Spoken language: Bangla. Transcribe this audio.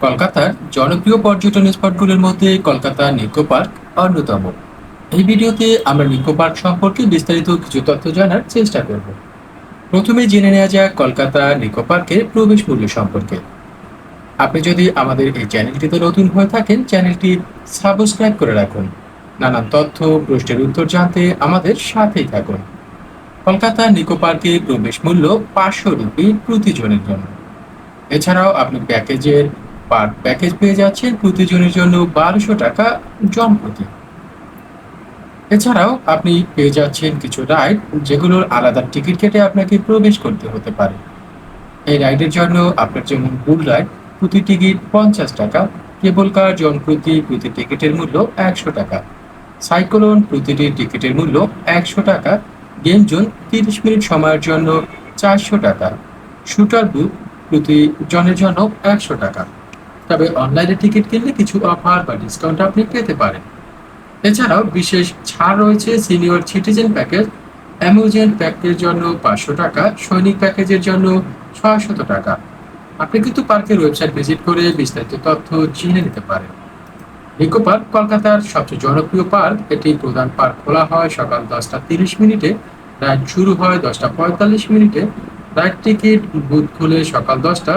কলকাতার জনপ্রিয় পর্যটন স্পটগুলির মধ্যে কলকাতা নিকো পার্ক অন্যতম। এই ভিডিওতে আমরা নিকো পার্ক সম্পর্কে বিস্তারিত কিছু তথ্য জানার চেষ্টা করব। প্রথমে জেনে নেওয়া যাক কলকাতা নিকো পার্কের প্রবেশ মূল্য সম্পর্কে। আপনি যদি আমাদের এই চ্যানেলটিতে নতুন হয়ে থাকেন, চ্যানেলটি সাবস্ক্রাইব করে রাখুন। নানান তথ্য, প্রশ্নের উত্তর জানতে আমাদের সাথেই থাকুন। কলকাতা নিকো পার্কে প্রবেশ মূল্য পাঁচশো রুপি প্রতিজনের জন্য। এছাড়াও আপনি প্যাকেজের পার প্যাকেজ পেয়ে যাচ্ছেন প্রতিজনের জন্য বারোশো টাকা জন প্রতি এছাড়াও আপনি পেয়ে যাচ্ছেন কিছু রাইড যেগুলোর আলাদা টিকিট কেটে আপনাকে প্রবেশ করতে হতে পারে। এই রাইডের জন্য আপনার যেমন বুল রাইড, প্রতি টিকিট পঞ্চাশ টাকা, কেবল কার জন প্রতি প্রতি টিকিটের মূল্য একশো টাকা, সাইক্লোন প্রতিটি টিকিটের মূল্য একশো টাকা, গেম জোন তিরিশ মিনিট সময়ের জন্য চারশো টাকা, শুটার বুথ প্রতি জনের জন্য একশো টাকা। তবে অনলাইনে টিকিট কিনলে কিছু অফার বা ডিসকাউন্ট আপনি পেতে পারেন। এছাড়াও বিশেষ ছাড় রয়েছে সিনিয়র সিটিজেন প্যাকেজ, অ্যামুজেন্ট প্যাকেজের জন্য পাঁচশো টাকা, সৈনিক প্যাকেজের জন্য ছয়শত টাকা। আপনি কিন্তু পার্কের ওয়েবসাইট ভিজিট করে বিস্তারিত তথ্য জেনে নিতে পারেন। নিকো পার্ক, কলকাতার সবচেয়ে জনপ্রিয় পার্ক। এটি প্রধান পার্ক খোলা হয় সকাল দশটা তিরিশ মিনিটে রাইড শুরু হয় দশটা পঁয়তাল্লিশ মিনিটে। রাইড টিকিট বুথ খুলে সকাল দশটা